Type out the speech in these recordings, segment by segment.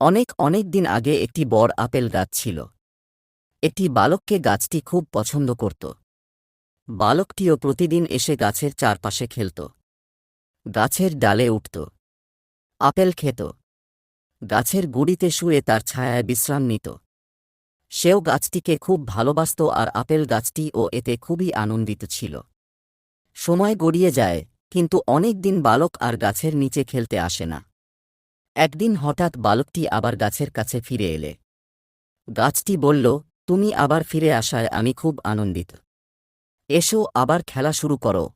অনেক অনেক দিন আগে একটি বড় আপেল গাছ ছিল। একটি বালককে গাছটি খুব পছন্দ করত। বালকটিও প্রতিদিন এসে গাছের চারপাশে খেলত। গাছের ডালে উঠত। আপেল খেত। গাছের গুড়িতে শুয়ে তার ছায়ায় বিশ্রাম নিত। সেও গাছটিকে খুব ভালোবাসত আর আপেল গাছটি ও এতে খুবই আনন্দিত ছিল। সময় গড়িয়ে যায়, কিন্তু অনেক দিন বালক আর গাছের নিচে খেলতে আসে না। একদিন হঠাৎ বালকটি আবার গাছের কাছে ফিরে এলে। গাছটি বলল, তুমি আবার ফিরে আসায় আমি খুব আনন্দিত। এসো, আবার খেলা শুরু করো।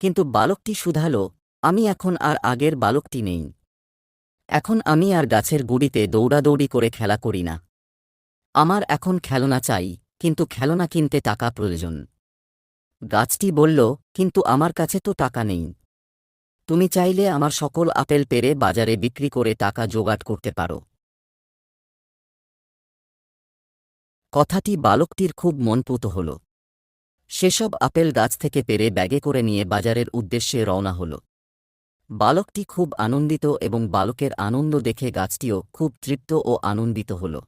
কিন্তু বালকটি শুধাল, আমি এখন আর আগের বালকটি নেই। এখন আমি আর গাছের গুড়িতে দৌড়াদৌড়ি করে খেলা করি না। আমার এখন খেলনা চাই, কিন্তু খেলনা কিনতে টাকা প্রয়োজন। গাছটি বলল, কিন্তু আমার কাছে তো টাকা নেই। তুমি চাইলে আমার সকল আপেল পেরে বাজারে বিক্রি করে টাকা জোগাড় করতে পারো। কথাটি বালকটির খুব মনপুত হল। সেসব আপেল গাছ থেকে পেরে ব্যাগে করে নিয়ে বাজারের উদ্দেশ্যে রওনা হল। বালকটি খুব আনন্দিত এবং বালকের আনন্দ দেখে গাছটিও খুব তৃপ্ত ও আনন্দিত হল।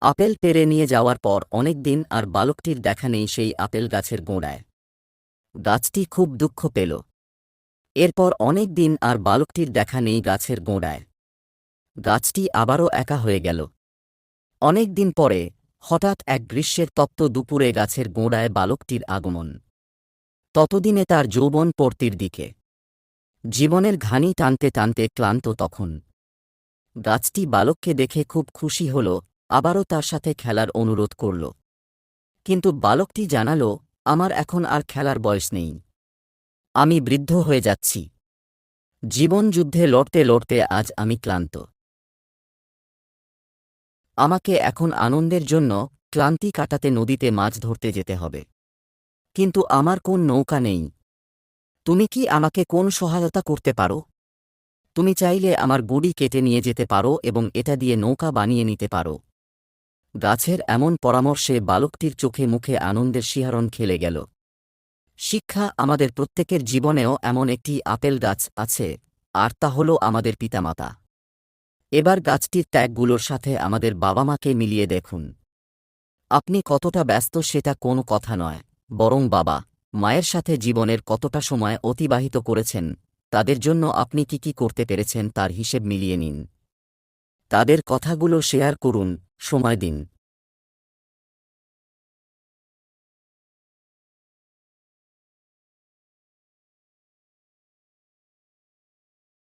আপেল পেরে নিয়ে যাওয়ার পর অনেক দিন আর বালকটির দেখা নেই সেই আপেল গাছের গোড়ায়। গাছটি খুব দুঃখ পেল। এরপর অনেক দিন আর বালকটির দেখা নেই গাছের গোড়ায়। গাছটি আবারও একা হয়ে গেল। অনেক দিন পরে হঠাৎ এক গ্রীষ্মের তপ্ত দুপুরে গাছের গোড়ায় বালকটির আগমন। ততদিনে তার যৌবন পড়তির দিকে। জীবনের ঘানি টানতে টানতে ক্লান্ত তখন। গাছটি বালককে দেখে খুব খুশি হল, আবারও তার সাথে খেলার অনুরোধ করল। কিন্তু বালকটি জানাল, আমার এখন আর খেলার বয়স নেই। আমি বৃদ্ধ হয়ে যাচ্ছি। জীবন যুদ্ধে লড়তে লড়তে আজ আমি ক্লান্ত। আমাকে এখন আনন্দের জন্য ক্লান্তি কাটাতে নদীতে মাছ ধরতে যেতে হবে। কিন্তু আমার কোন নৌকা নেই। তুমি কি আমাকে কোন সহায়তা করতে পারো? তুমি চাইলে আমার গুড়ি কেটে নিয়ে যেতে পারো এবং এটা দিয়ে নৌকা বানিয়ে নিতে পারো। গাছের এমন পরামর্শে বালকটির চোখে মুখে আনন্দের শিহারণ খেলে গেল। শিক্ষা আমাদের প্রত্যেকের জীবনেও এমন একটি আপেল গাছ আছে, আর তা হল আমাদের পিতামাতা। এবার গাছটির ত্যাগগুলোর সাথে আমাদের বাবা মাকে মিলিয়ে দেখুন। আপনি কতটা ব্যস্ত সেটা কোনো কথা নয়, বরং বাবা, মায়ের সাথে জীবনের কতটা সময় অতিবাহিত করেছেন, তাদের জন্য আপনি কি কি করতে পেরেছেন তার হিসেব মিলিয়ে নিন। তাদের কথাগুলো শেয়ার করুন, সময় দিন।